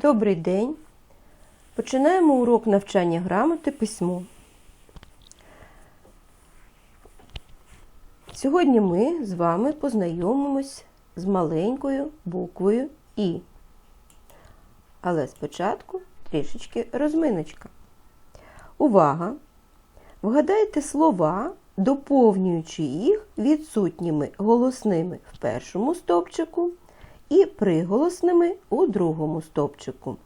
Добрий день. Починаємо урок навчання грамоти письмо. Сьогодні ми з вами познайомимось з маленькою буквою І. Але спочатку трішечки розминочка. Увага! Вгадайте слова, доповнюючи їх відсутніми голосними в першому стовпчику і приголосними у другому стовпчику.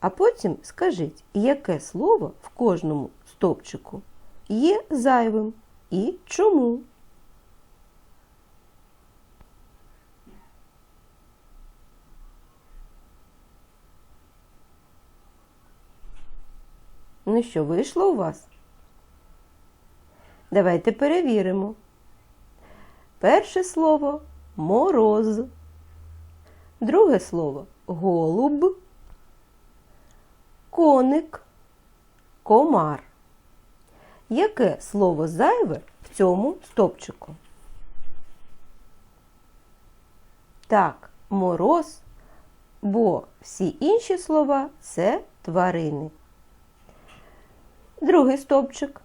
А потім скажіть, яке слово в кожному стовпчику є зайвим і чому. Ну що, вийшло у вас? Давайте перевіримо. Перше слово мороз. Друге слово голуб, коник, комар. Яке слово зайве в цьому стопчику? Так, мороз, бо всі інші слова це тварини. Другий стовпчик.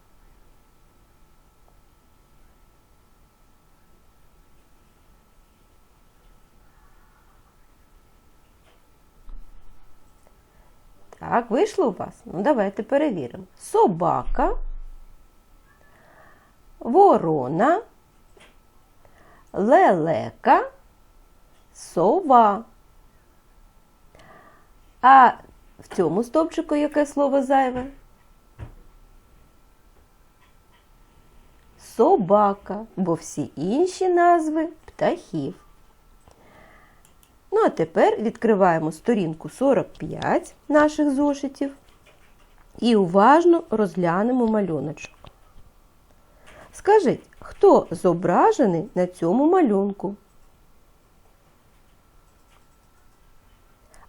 Так, вийшло у вас? Ну, давайте перевіримо. Собака, ворона, лелека, сова. А в цьому стовпчику яке слово зайве? Собака, бо всі інші назви птахів. Ну, а тепер відкриваємо сторінку 45 наших зошитів і уважно розглянемо малюночок. Скажіть, хто зображений на цьому малюнку?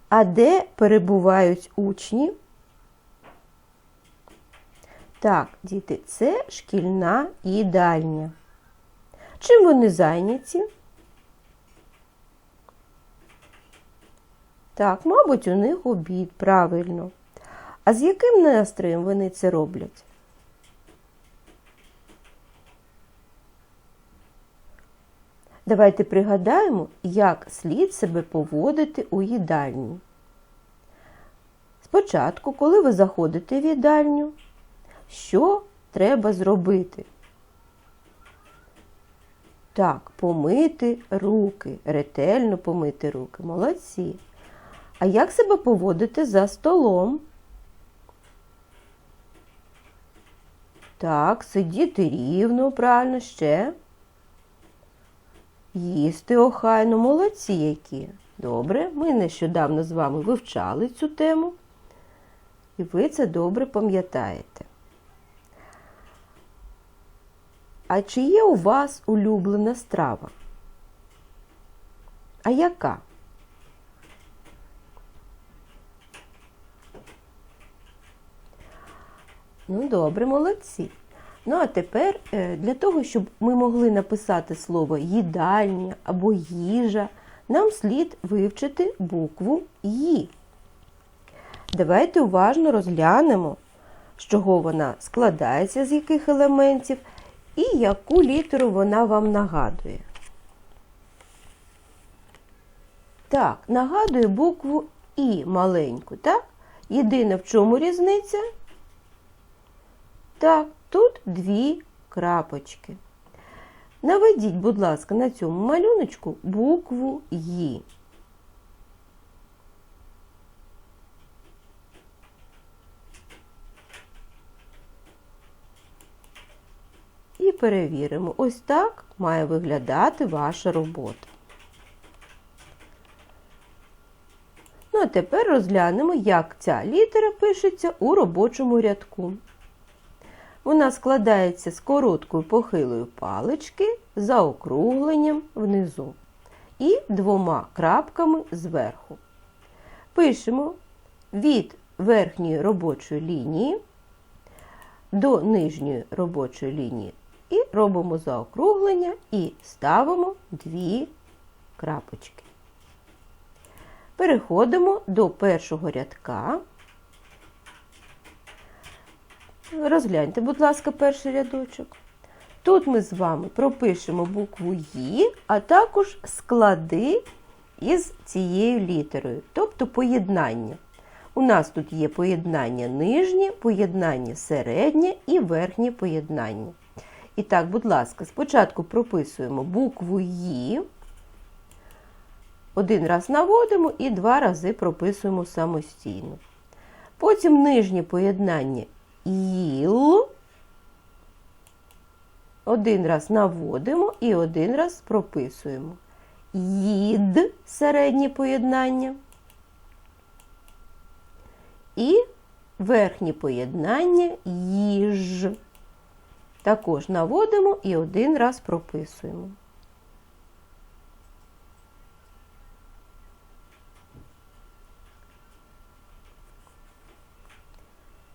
А де перебувають учні? Так, діти, це шкільна їдальня. Чим вони зайняті? Так, мабуть, у них обід, правильно. А з яким настроєм вони це роблять? Давайте пригадаємо, як слід себе поводити у їдальні. Спочатку, коли ви заходите в їдальню, що треба зробити? Так, помити руки, ретельно помити руки. Молодці. А як себе поводити за столом? Так, сидіти рівно, правильно ще. Їсти охайно, молодці які. Добре, ми нещодавно з вами вивчали цю тему, і ви це добре пам'ятаєте. А чи є у вас улюблена страва? А яка? Ну, добре, молодці. Ну, а тепер е, для того, щоб ми могли написати слово їдальня або їжа, нам слід вивчити букву «Ї». Давайте уважно розглянемо, з чого вона складається, з яких елементів, і яку літеру вона вам нагадує. Так, нагадує букву І маленьку, так? Єдине, в чому різниця? Так, тут дві крапочки. Наведіть, будь ласка, на цьому малюночку букву «Ї». І перевіримо. Ось так має виглядати ваша робота. Ну, а тепер розглянемо, як ця літера пишеться у робочому рядку. Вона складається з короткою похилою палички, заокругленням внизу і двома крапками зверху. Пишемо від верхньої робочої лінії до нижньої робочої лінії і робимо заокруглення і ставимо дві крапочки. Переходимо до першого рядка. Розгляньте, будь ласка, перший рядочок. Тут ми з вами пропишемо букву «Ї», а також склади із цією літерою, тобто поєднання. У нас тут є поєднання нижнє, поєднання середнє і верхнє поєднання. І так, будь ласка, спочатку прописуємо букву «Ї», один раз наводимо і два рази прописуємо самостійно. Потім нижнє поєднання «Іл», один раз наводимо і один раз прописуємо. Їд середнє поєднання. І верхнє поєднання їж. Також наводимо і один раз прописуємо.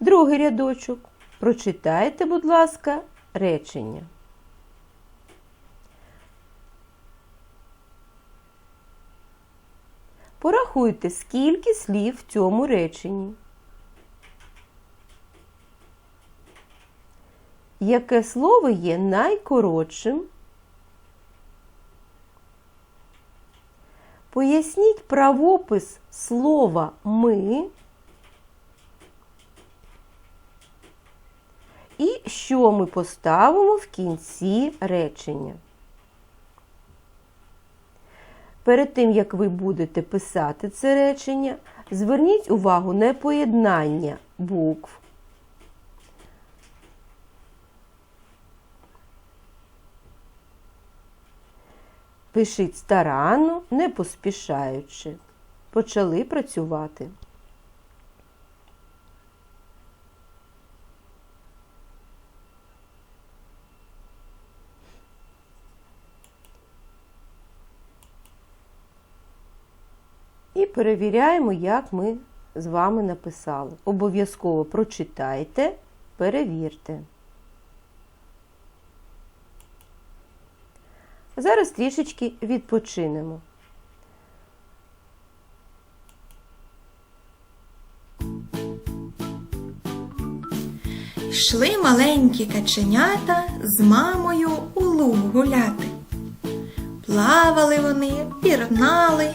Другий рядочок. Прочитайте, будь ласка, речення. Порахуйте, скільки слів в цьому реченні. Яке слово є найкоротшим? Поясніть правопис слова ми і що ми поставимо в кінці речення. Перед тим, як ви будете писати це речення, зверніть увагу на поєднання букв. Пишіть старанно, не поспішаючи. Почали працювати. І перевіряємо, як ми з вами написали. Обов'язково прочитайте, перевірте. Зараз трішечки відпочинемо. Йшли маленькі каченята з мамою у луг гуляти. Плавали вони, пірнали,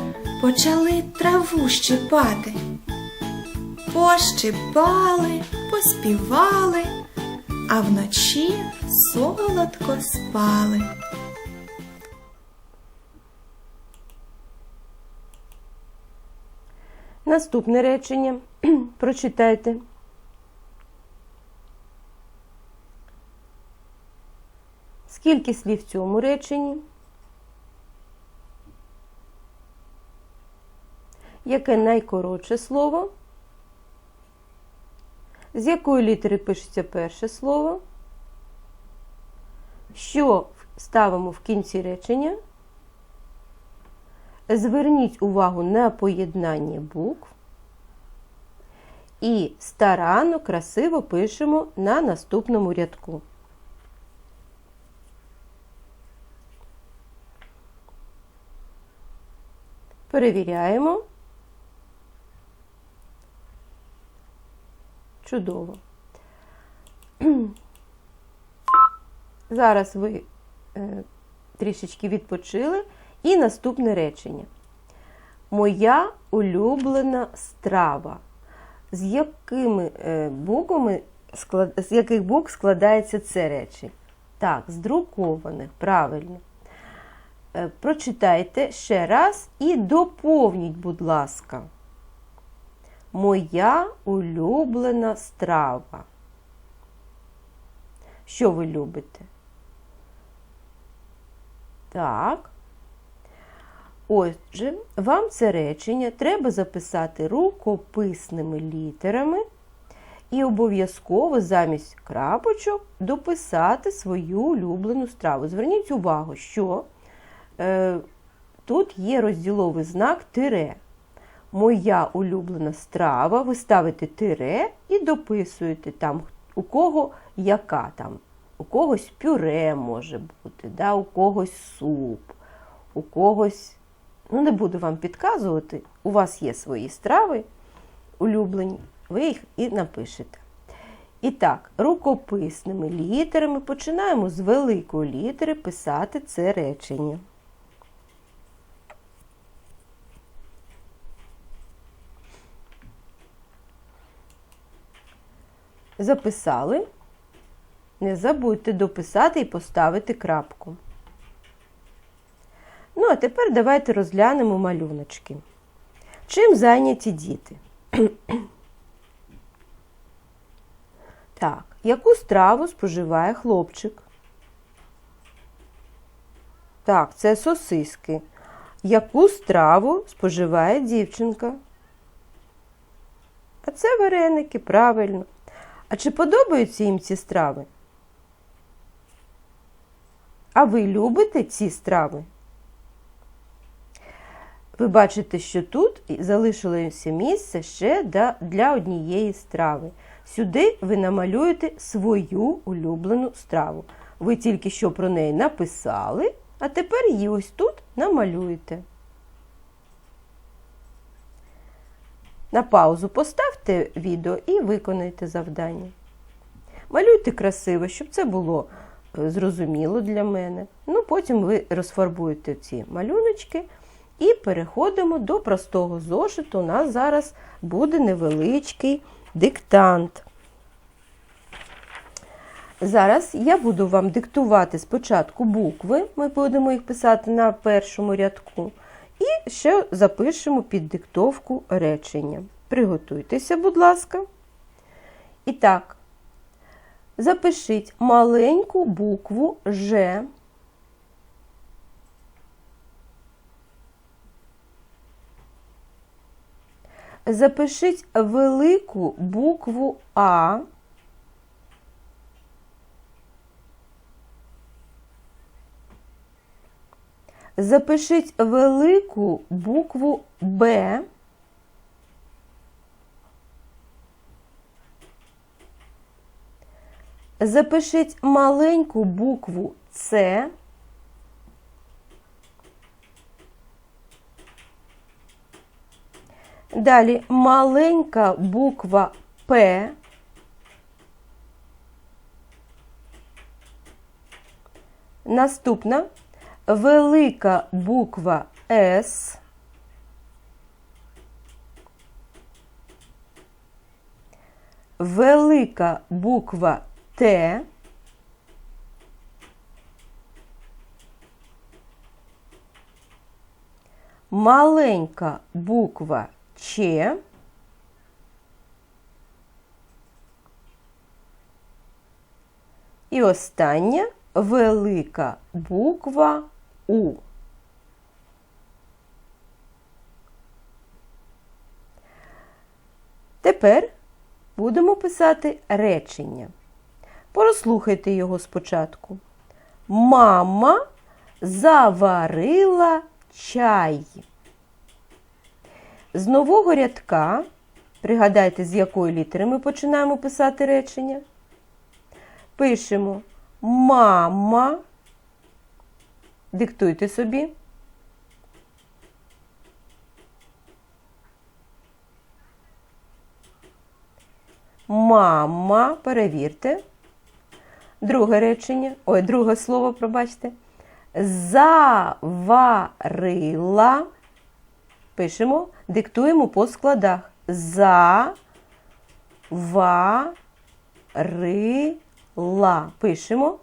почали траву щипати. Пощипали, поспівали, а вночі солодко спали. Наступне речення прочитайте. Скільки слів в цьому реченні? Яке найкоротше слово? З якої літери пишеться перше слово? Що ставимо в кінці речення? Зверніть увагу на поєднання букв і старанно, красиво пишемо на наступному рядку. Перевіряємо. Чудово. Зараз ви е, трішечки відпочили. І наступне речення. Моя улюблена страва. з якими е, буквами з яких букв складається це речі? Так, з друкованих, правильно. Е, Прочитайте ще раз і доповніть, будь ласка. Моя улюблена страва. Що ви любите? Так. Отже, вам це речення треба записати рукописними літерами і обов'язково замість крапочок дописати свою улюблену страву. Зверніть увагу, що е, тут є розділовий знак тире. Моя улюблена страва, ви ставите тире і дописуєте там, у кого яка там. У когось пюре може бути, да, у когось суп, у когось. Ну, не буду вам підказувати, у вас є свої страви улюблені, ви їх і напишете. І так, рукописними літерами починаємо з великої літери писати це речення. Записали. Не забудьте дописати і поставити крапку. Ну, а тепер давайте розглянемо малюночки. Чим зайняті діти? Так, яку страву споживає хлопчик? Так, це сосиски. Яку страву споживає дівчинка? А це вареники, правильно. А чи подобаються їм ці страви? А ви любите ці страви? Ви бачите, що тут залишилося місце ще для однієї страви. Сюди ви намалюєте свою улюблену страву. Ви тільки що про неї написали, а тепер її ось тут намалюєте. На паузу поставте відео і виконайте завдання. Малюйте красиво, щоб це було зрозуміло для мене. Ну, Потім ви розфарбуєте ці малюночки і переходимо до простого зошиту. У нас зараз буде невеличкий диктант. Зараз я буду вам диктувати спочатку букви, ми будемо їх писати на першому рядку, і ще запишемо під диктовку речення. Приготуйтеся, будь ласка. І так, запишіть маленьку букву Ж. Запишіть велику букву А. Запишіть велику букву Б. Запишіть маленьку букву С. Далі маленька буква П. Наступна велика буква С. Велика буква Т. Маленька буква Ч. І остання велика буква У. Тепер будемо писати речення. Прослухайте його спочатку. Мама заварила чай. З нового рядка, пригадайте, з якої літери ми починаємо писати речення. Пишемо мама. Диктуйте собі. Мама, перевірте. Друге речення, ой, друге слово, пробачте. Заварила. Пишемо, диктуємо по складах. За, Заварила. Пишемо.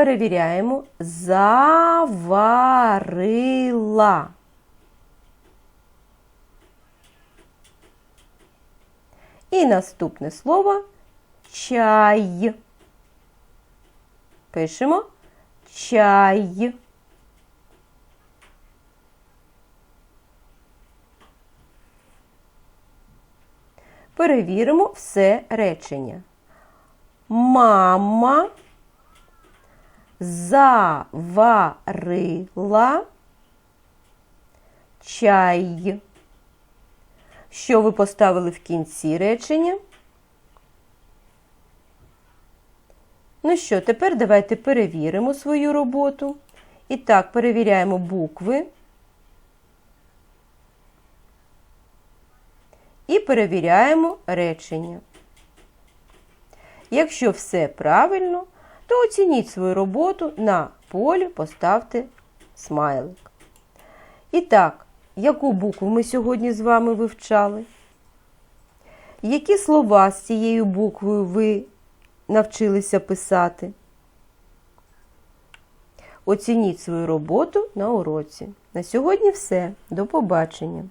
Перевіряємо. Заварила. І наступне слово чай. Пишемо чай. Перевіримо все речення. Мама заварила чай. Що ви поставили в кінці речення? Ну що, тепер давайте перевіримо свою роботу. І так, перевіряємо букви. І перевіряємо речення. Якщо все правильно, то оцініть свою роботу на полі поставте смайлик. І так, яку букву ми сьогодні з вами вивчали? Які слова з цією буквою ви навчилися писати? Оцініть свою роботу на уроці. На сьогодні все. До побачення!